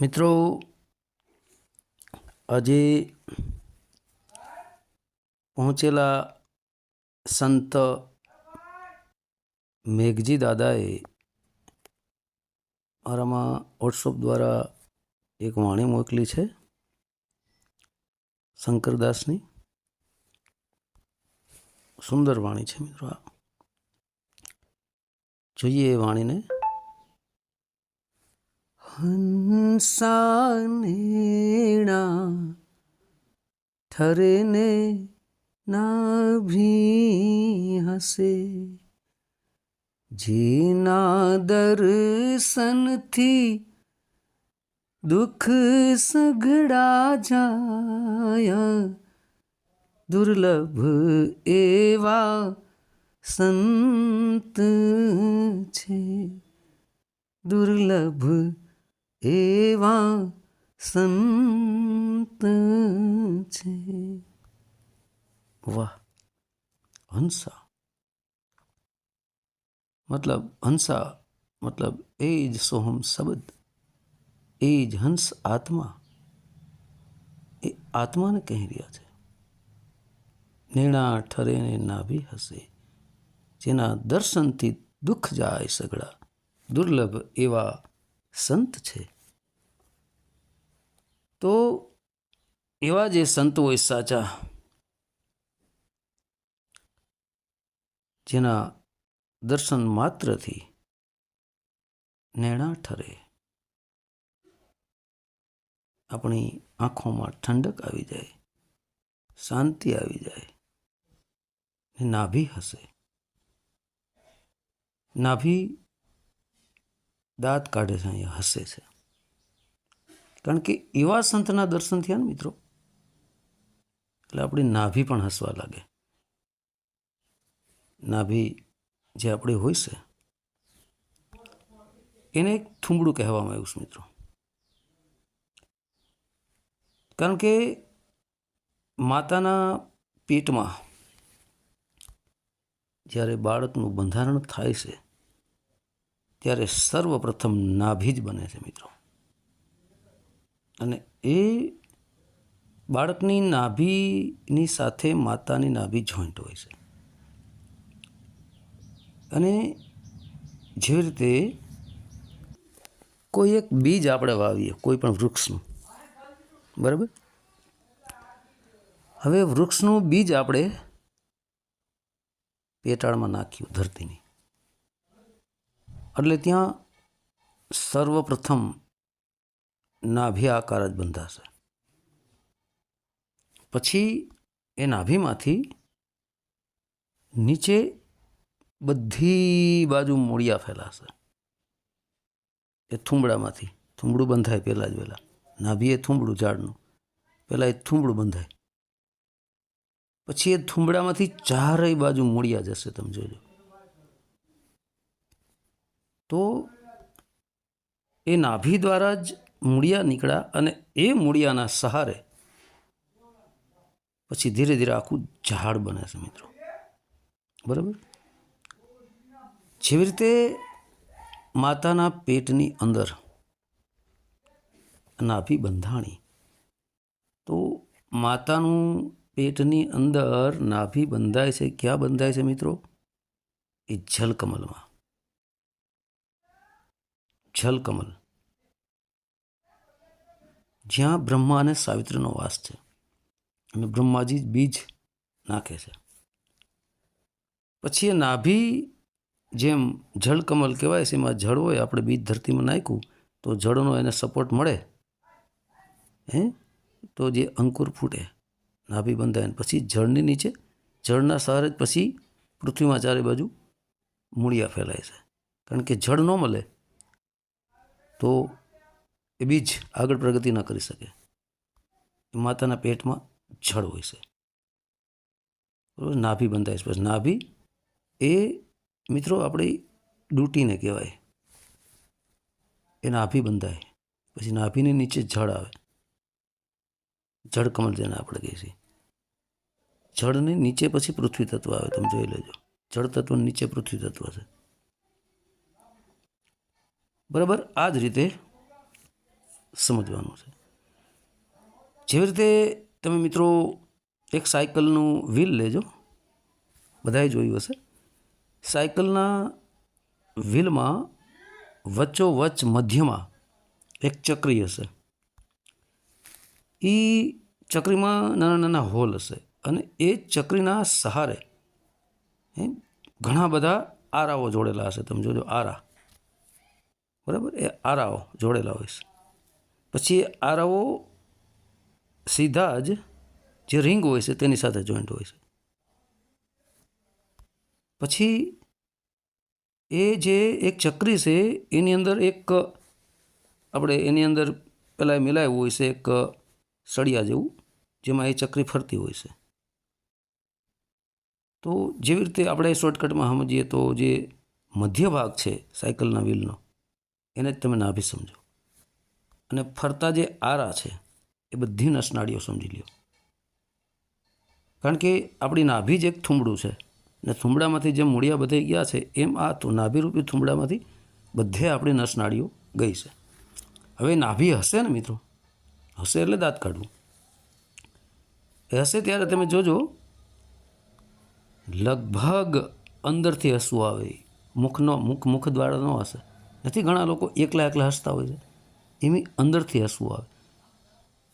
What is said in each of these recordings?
મિત્રો, આજે પહોંચેલા સંત મેઘજી દાદાએ મારામાં વોટ્સઅપ દ્વારા એક વાણી મોકલી છે, શંકરદાસની. સુંદર વાણી છે મિત્રો આ. જોઈએ એ વાણીને. હંસાનેણા થરેને નાભી હસે જીના દર્શનથી દુઃખ સઘડા જાય દુર્લભ એવા સંત છે. દુર્લભ એવા સંત છે. વાહ, હંસા. મતલબ હંસા, મતલબ એ જ સોહમ શબ્દ, એ જ હંસ આત્મા. એ આત્માને કહી રહ્યા છે. નિર્ણા ઠરે ને નાભી હશે, જેના દર્શનથી દુઃખ જાય સગળા. દુર્લભ એવા સંત છે. તો એવા જે સંત હોય સાચા, જેના દર્શન માત્રથી નેણા ઠરે. આપણી આંખોમાં ઠંડક આવી જાય, શાંતિ આવી જાય નાભી હશે. નાભી દાંત કાઢે છે, અહીંયા હસે છે. કારણ કે એવા સંતના દર્શન થયા ને મિત્રો, એટલે આપણી નાભી પણ હસવા લાગે. નાભી જે આપણી હોય છે, એને એક થુંબડું કહેવામાં આવ્યું છે મિત્રો. કારણ કે માતાના પેટમાં જ્યારે બાળકનું બંધારણ થાય છે ત્યારે સર્વપ્રથમ નાભી જ બને છે મિત્રો. અને એ બાળકની નાભીની સાથે માતાની નાભી જોઈન્ટ હોય છે. અને જેવી રીતે કોઈ એક બીજ આપણે વાવીએ, કોઈ પણ વૃક્ષનું. બરાબર? હવે વૃક્ષનું બીજ આપણે પેટાળમાં નાખ્યું, ધરતીની. એટલે ત્યાં સર્વપ્રથમ નાભી આકાર જ બંધાશે. પછી એ નાભીમાંથી નીચે બધી બાજુ મૂળિયા ફેલાશે. એ થૂંબડામાંથી, થૂંબડું બંધાય પહેલાં જ પહેલાં. નાભી એ થૂંબડું, ઝાડનું. પહેલાં એ થૂંબડું બંધાય. પછી એ થૂંબડામાંથી ચારેય બાજુ મૂળિયા જશે, તમે જોજો તો એ નાભી દ્વારા જ મૂળિયા નીકળ્યા અને એ મૂળિયાના સહારે પછી ધીરે ધીરે આખું ઝાડ બને છે મિત્રો. બરાબર? જેવી રીતે માતાના પેટની અંદર નાભી બંધાણી, તો માતાનું પેટની અંદર નાભી બંધાય છે. ક્યાં બંધાય છે મિત્રો? એ જલકમલમાં. જલકમલ જ્યાં બ્રહ્મા અને સાવિત્રીનો વાસ છે. અને બ્રહ્માજી બીજ નાખે છે. પછી એ નાભી જેમ જળકમલ કહેવાય છે એમાં જળ હોય, આપણે બીજ ધરતીમાં નાખ્યું, તો જળનો એને સપોર્ટ મળે. હે? તો જે અંકુર ફૂટે, નાભી બંધાય ને પછી જળની નીચે, જળના સહારે જ પછી પૃથ્વીમાં ચારે બાજુ મૂળિયા ફેલાય છે. કારણ કે જળ ન મળે તો એ બીજ આગળ પ્રગતિ ન કરી શકે. માતાના પેટમાં જળ હોય છે. બરાબર? નાભી બંધાય છે. પછી નાભી એ મિત્રો આપણી ડૂટીને કહેવાય. એ નાભી બંધાય. પછી નાભીની નીચે જળ આવે. જળ કમલ જેને આપણે કહીએ છીએ. જળની નીચે પછી પૃથ્વી તત્વ આવે. તમે જોઈ લેજો. જળ તત્વની નીચે પૃથ્વી તત્વ છે. બરાબર? આ જ રીતે સમજવાનું છે. જેવી રીતે તમે મિત્રો એક સાયકલનું વ્હીલ લેજો, બધાએ જોયું હશે. સાયકલના વ્હીલમાં વચ્ચોવચ્ચ મધ્યમાં એક ચક્રી હશે. એ ચક્રીમાં નાના નાના હોલ હશે અને એ ચક્રીના સહારે ઘણા બધા આરાઓ જોડેલા હશે. તમે જોજો, આરા. બરાબર? એ આરાઓ જોડેલા હોય છે. પછી એ આરાઓ સીધા જ જે રિંગ હોય છે તેની સાથે જોઈન્ટ હોય છે. પછી એ જે એક ચક્રી છે એની અંદર એક આપણે એની અંદર પહેલાં મિલાયું હોય છે એક સળિયા જેવું, જેમાં એ ચક્રી ફરતી હોય છે. તો જેવી રીતે આપણે શોર્ટકટમાં સમજીએ તો જે મધ્ય ભાગ છે સાયકલના વ્હીલનો એને જ તમે નાભી સમજો. અને ફરતા જે આરા છે, એ બધી નસનાળીઓ સમજી લ્યો. કારણ કે આપણી નાભી જ એક થુંબડું છે. ને થુંબડામાંથી જે મૂળિયા બધે ગયા છે, એમ આ તો નાભીરૂપી થુંબડામાંથી બધે આપણી નસનાળીઓ ગઈ છે. હવે નાભી હશે ને મિત્રો? હશે એટલે દાંત કાઢવું. એ હશે ત્યારે તમે જોજો, લગભગ અંદરથી હસવું આવે. મુખનો મુખ મુખ દ્વારા ન હશે. નથી, ઘણા લોકો એકલા એકલા હસતા હોય છે. એની અંદરથી હસવું આવે.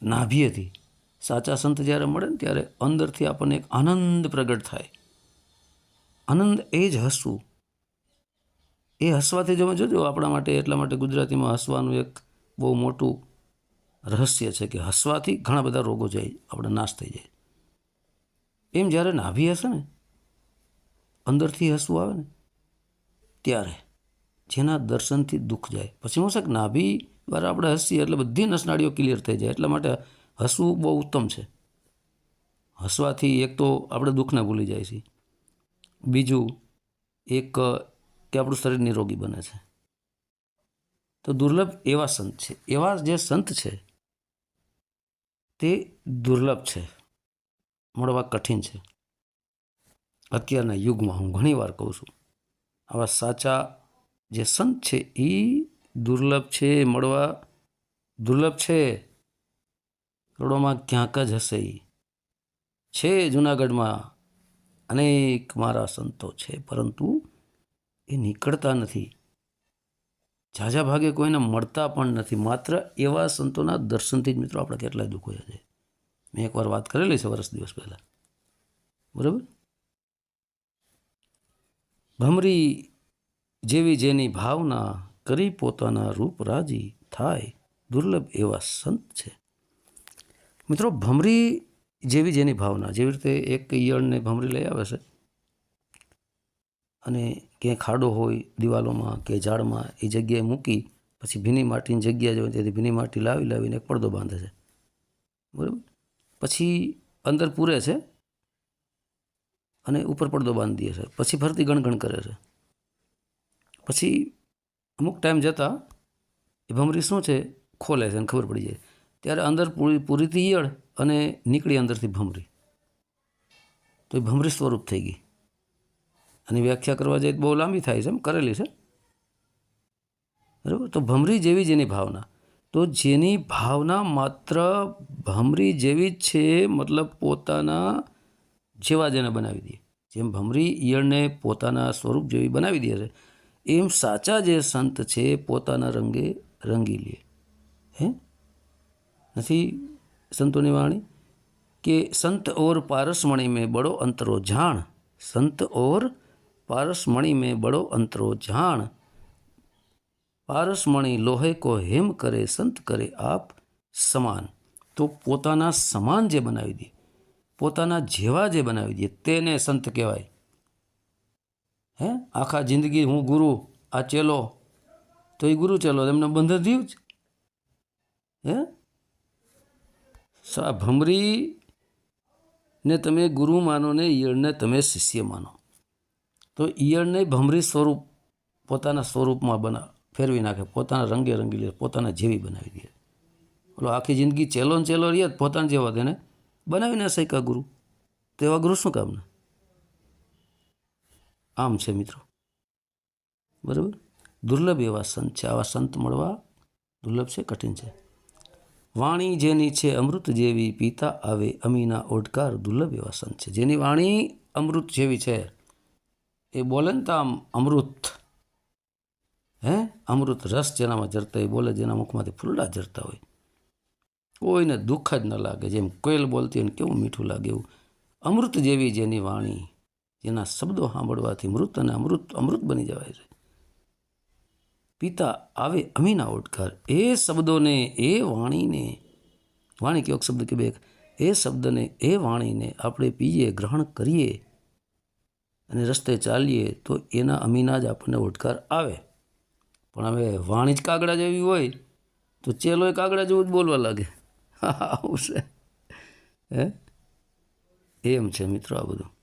નાભીએથી સાચા સંત જ્યારે મળે ને ત્યારે અંદરથી આપણને એક આનંદ પ્રગટ થાય. આનંદ એ જ હસવું. એ હસવાથી તમે જોજો, આપણા માટે એટલા માટે ગુજરાતીમાં હસવાનું એક બહુ મોટું રહસ્ય છે કે હસવાથી ઘણા બધા રોગો જાય, આપણે નાશ થઈ જાય. એમ જ્યારે નાભી હશે ને, અંદરથી હસવું આવે ને, ત્યારે જેના દર્શનથી દુઃખ જાય. પછી હું કે નાભી દ્વારા આપણે હસીએ એટલે બધી નસનાળીઓ ક્લિયર થઈ જાય. એટલા માટે હસવું બહુ ઉત્તમ છે. હસવાથી એક તો આપણે દુઃખને ભૂલી જાય છે બીજું, એક, કે આપણું શરીર નિરોગી બને છે. તો દુર્લભ એવા સંત છે. એવા જે સંત છે, તે દુર્લભ છે. મળવા કઠિન છે. અત્યારના યુગમાં હું ઘણીવાર કહું છું, આવા સાચા જે સંત છે એ દુર્લભ છે મળવા દુર્લભ છે. કરોડોમાં ક્યાંક જ હશે એ છે જુનાગઢમાં અનેક મારા સંતો છે, પરંતુ એ નીકળતા નથી. ઝાઝા ભાગે કોઈને મળતા પણ નથી. માત્ર એવા સંતોના દર્શનથી જ મિત્રો આપણે કેટલાય દુઃખો છે. મેં એકવાર વાત કરેલી છે વર્ષ દિવસ પહેલાં. બરાબર? ભમરી જેવી જેની ભાવના કરી પોતાના રૂપ રાજી થાય, દુર્લભ એવા સંત છે. મિત્રો, ભમરી જેવી જેની ભાવના, જેવી રીતે એક ઈયળને ભમરી લઈ આવે છે, અને ક્યાંય ખાડો હોય દિવાલોમાં કે ઝાડમાં, એ જગ્યાએ મૂકી, પછી ભીની માટીની જગ્યા જ હોય તેથી ભીની માટી લાવી લાવીને એક પડદો બાંધે છે. બરાબર? પછી અંદર પૂરે છે, અને ઉપર પડદો બાંધી દે છે, પછી ફરતી ગણગણ કરે છે. પછી અમુક ટાઈમ જતાં એ ભમરી શું છે? ખોલે છે અને ખબર પડી જાય. ત્યારે અંદર પૂરી પૂરીથી ઈયળ અને નીકળી અંદરથી ભમરી. તો એ ભમરી સ્વરૂપ થઈ ગઈ. અને વ્યાખ્યા કરવા જાય તો બહુ લાંબી થાય છે, એમ કરેલી છે. બરાબર? તો ભમરી જેવી જેની ભાવના. તો જેની ભાવના માત્ર ભમરી જેવી જ છે, મતલબ પોતાના જેવા જેને બનાવી દે. જેમ ભમરી ઈયળને પોતાના સ્વરૂપ જેવી બનાવી દે છે એમ સાચા જે સંત છે પોતાના રંગે રંગી લે. હે? નથી સંતોની વાણી? કે સંત ઓર પારસમણી મેં બડો અંતરો જાણ. સંત ઓર પારસમણી મેં બડો અંતરો જાણ. પારસમણી લોહે કો હેમ કરે, સંત કરે આપ સમાન. તો પોતાના સમાન જે બનાવી દે, પોતાના જેવા જે બનાવી દે, તેને સંત કહેવાય. હે? આખા જિંદગી હું ગુરુ, આ ચેલો. તો એ ગુરુ ચેલો, એમને બંધન થયું જ? હે? સા ભમરી ને તમે ગુરુ માનો ને ઈયળને તમે શિષ્ય માનો. તો ઈયળને ભમરી સ્વરૂપ પોતાના સ્વરૂપમાં બના, ફેરવી નાખે, પોતાના રંગે રંગી લે, પોતાના જેવી બનાવી દે. બોલો, આખી જિંદગી ચેલો ને ચેલો રહીએ પોતાના જેવા તેને બનાવી ના શક્યા ગુરુ. તેવા ગુરુ શું કામના? આમ છે મિત્રો. બરાબર? દુર્લભ એવા સંત છે. આવા સંત મળવા દુર્લભ છે, કઠિન છે. વાણી જેની છે અમૃત જેવી પીતા આવે અમીના ઓડકાર દુર્લભ એવા સંત છે. જેની વાણી અમૃત જેવી છે, એ બોલે ને તો આમ અમૃત. હે? અમૃત રસ જેનામાં જરતા હોય બોલે, જેના મુખમાંથી ફૂલડા જરતા હોય. કોઈને દુઃખ જ ન લાગે. જેમ કોયલ બોલતી હોય ને કેવું મીઠું લાગે એવું. અમૃત જેવી જેની વાણી જેના શબ્દો સાંભળવાથી મૃત અને અમૃત અમૃત બની જવાય છે. પિતા આવે અમીના ઓટકાર એ શબ્દોને, એ વાણીને, વાણી કયો શબ્દ કે બે? એ શબ્દને, એ વાણીને આપણે પીએ, ગ્રહણ કરીએ અને રસ્તે ચાલીએ તો એના અમીના જ આપણને ઓટકાર આવે. પણ હવે વાણી જ કાગડા જેવી હોય તો ચેલો કાગડા જેવું જ બોલવા લાગે. આવું છે હે? એમ છે મિત્રો આ બધું.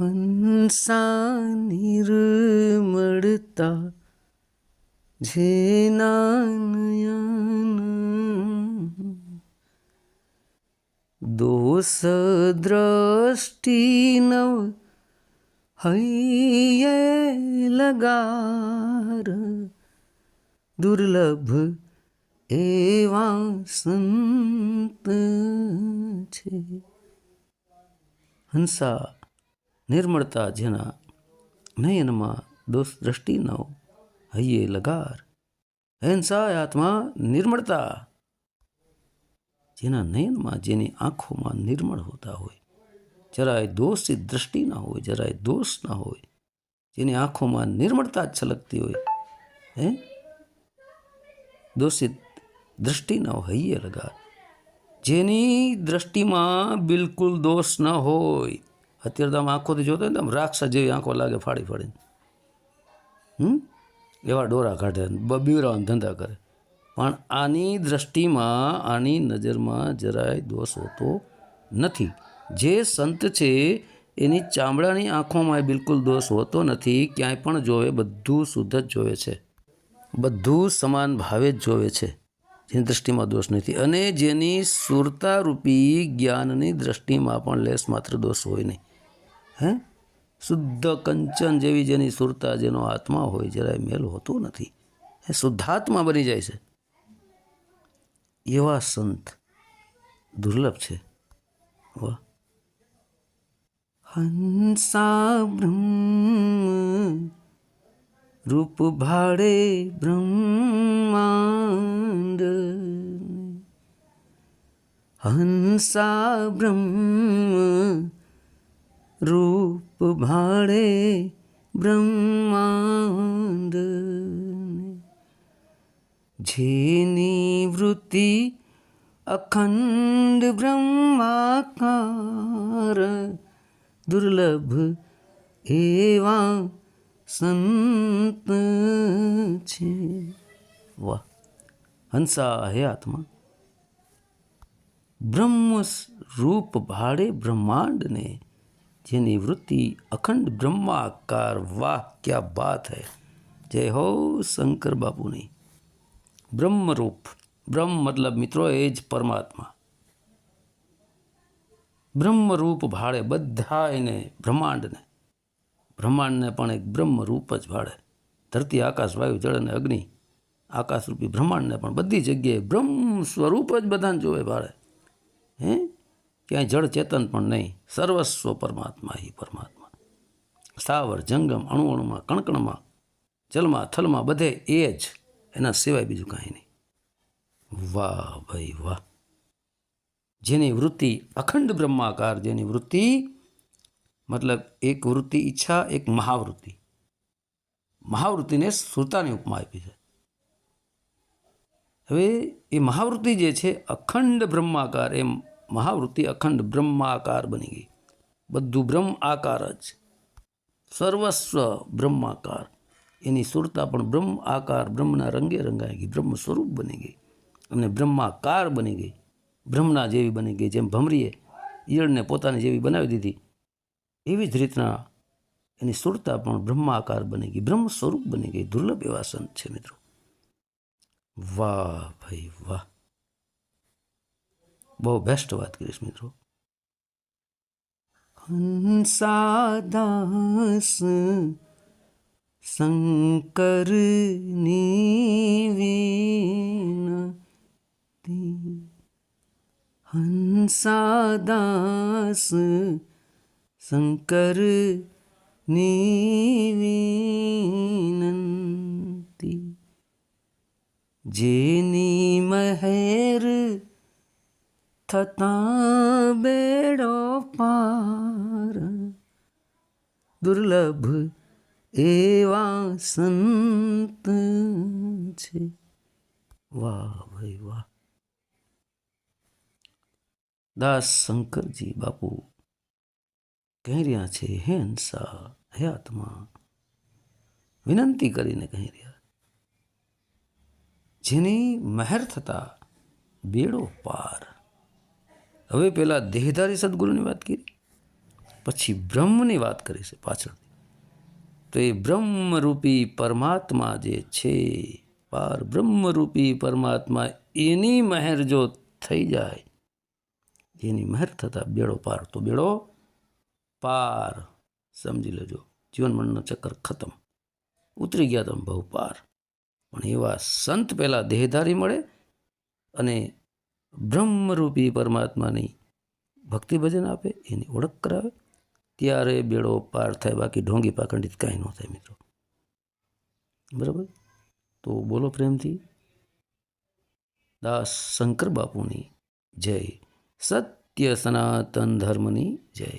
હંસા નિર્મળતા જેના નયન દોષ દ્રષ્ટિ નવ હૈયે લગાર. દુર્લભ એવા સંત છે. હંસા નિર્મળતા જેના નયનમાં દોષ દ્રષ્ટિ ન હૈયે. લગાર. હિંસા આત્મા નિર્મળતા. જેના નયનમાં જેની આંખોમાં નિર્મળ હોતા હોય. જરાય દોષિત દ્રષ્ટિ ના હોય, જરાય દોષ ના હોય. જેની આંખોમાં નિર્મળતા છલકતી હોય. હે? દોષિત દ્રષ્ટિ ન હૈયે લગાર. જેની દ્રષ્ટિમાં બિલકુલ દોષ ન હોય અત્યારે તો આમ આંખોથી જોતો ને આમ રાક્ષસ જેવી આંખો લાગે ફાડી ફાડીને. હમ? એવા ડોરા કાઢે બીવરાવાના ધંધા કરે. પણ આની દ્રષ્ટિમાં, આની નજરમાં જરાય દોષ હોતો નથી. જે સંત છે, એની ચામડાની આંખોમાં બિલકુલ દોષ હોતો નથી, ક્યાંય પણ જોવે, બધું શુદ્ધ જ જોવે છે. બધું સમાન ભાવે જ જોવે છે. જેની દ્રષ્ટિમાં દોષ નથી. અને જેની સુરતારૂપી જ્ઞાનની દ્રષ્ટિમાં પણ લેસ માત્ર દોષ હોય નહીં. હે? શુદ્ધ કંચન જેવી જેની સુરતા જેનો આત્મા હોય, જરાય મેલ હોતો નથી. એ શુદ્ધાત્મા બની જાય છે. એવા સંત દુર્લભ છે. વાહ. હંસા બ્રહ્મ, રૂપ ભાડે બ્રહ્માંડ. હંસા બ્રહ્મ રૂપ ભાળે બ્રહ્માંડ જેની વૃત્તિ અખંડ બ્રહ્માકાર, દુર્લભ એવા સંત છે. વાહ હંસા હે આત્મા. બ્રહ્મ રૂપ ભાડે બ્રહ્માંડને. જેની વૃત્તિ અખંડ બ્રહ્માકાર વાહ ક્યા બાત હૈ. જય હો શંકર બાપુની. બ્રહ્મરૂપ, બ્રહ્મ મતલબ મિત્રો એ જ પરમાત્મા. બ્રહ્મરૂપ ભાડે બધા એને બ્રહ્માંડને. બ્રહ્માંડને પણ એક બ્રહ્મરૂપ જ ભાડે ધરતી, આકાશ, વાયુ, જળ અને અગ્નિ. આકાશરૂપી બ્રહ્માંડને પણ બધી જગ્યાએ બ્રહ્મ સ્વરૂપ જ બધાને જોવે ભાળે. હે? ક્યાંય જળ ચેતન પણ નહીં. સર્વસ્વ પરમાત્મા હિ પરમાત્મા. સ્થાવર, જંગમ અણુ અણુમાં કણકણમાં, જલમાં, થલમાં બધે એ જ. એના સિવાય બીજું કાંઈ નહીં. વાહ ભાઈ વાહ. જેની વૃત્તિ અખંડ બ્રહ્માકાર, જેની વૃત્તિ મતલબ એક વૃત્તિ ઈચ્છા, એક મહાવૃત્તિ. મહાવૃત્તિને સુરતાની ઉપમા આપી છે. હવે એ મહાવૃત્તિ જે છે, અખંડ બ્રહ્માકાર, એમ મહાવૃત્તિ અખંડ બ્રહ્માકાર બની ગઈ. બધું બ્રહ્મ આકાર જ. સર્વસ્વ બ્રહ્માકાર. એની સુરતા પણ બ્રહ્મ આકાર, બ્રહ્મના રંગે રંગાઈ ગઈ, બ્રહ્મ સ્વરૂપ બની ગઈ અને બ્રહ્માકાર બની ગઈ. બ્રહ્મના જેવી બની ગઈ, જેમ ભમરીએ ઈયળને પોતાની જેવી બનાવી દીધી, એવી જ રીતના એની સુરતા પણ બ્રહ્માકાર બની ગઈ, બ્રહ્મ સ્વરૂપ બની ગઈ. દુર્લભ એવા સંત છે મિત્રો. વાહ ભાઈ વાહ. બહુ બેસ્ટ વાત કરીશ મિત્રો. હંસાદાસ શંકર હંસાદાસ શંકર વિનંતી. જેની મહેર થતા બેડો પાર. દુર્લભ એવા સંત છે. વાહ ભાઈ વાહ. દાસ શંકરજી બાપુ, કહી રહ્યા છે, હે હંસા હે આત્મા. વિનંતી કરીને કહી રહ્યા. જેની મહેર થતા બેડો પાર. હવે પહેલાં દેહધારી સદગુરુની વાત કરી, પછી બ્રહ્મની વાત કરી છે પાછળથી. તો એ બ્રહ્મરૂપી પરમાત્મા જે છે પાર બ્રહ્મરૂપી પરમાત્મા એની મહેર જો થઈ જાય, એની મહેર થતાં બેડો પાર તો બેડો પાર. સમજી લેજો જીવન મરણનો ચક્કર ખતમ. ઉતરી ગયા તમે બહુ પાર. પણ એવા સંત પહેલાં દેહધારી મળે અને બ્રહ્મરૂપી પરમાત્માની ભક્તિ ભજન આપે, એની ઓળખ કરાવે. ત્યારે બેડો પાર થાય, બાકી ઢોંગી પાખંડિત કાંઈ ન થાય મિત્રો. બરાબર? તો બોલો પ્રેમથી. દાસ શંકર બાપુની જય. સત્ય સનાતન ધર્મની જય.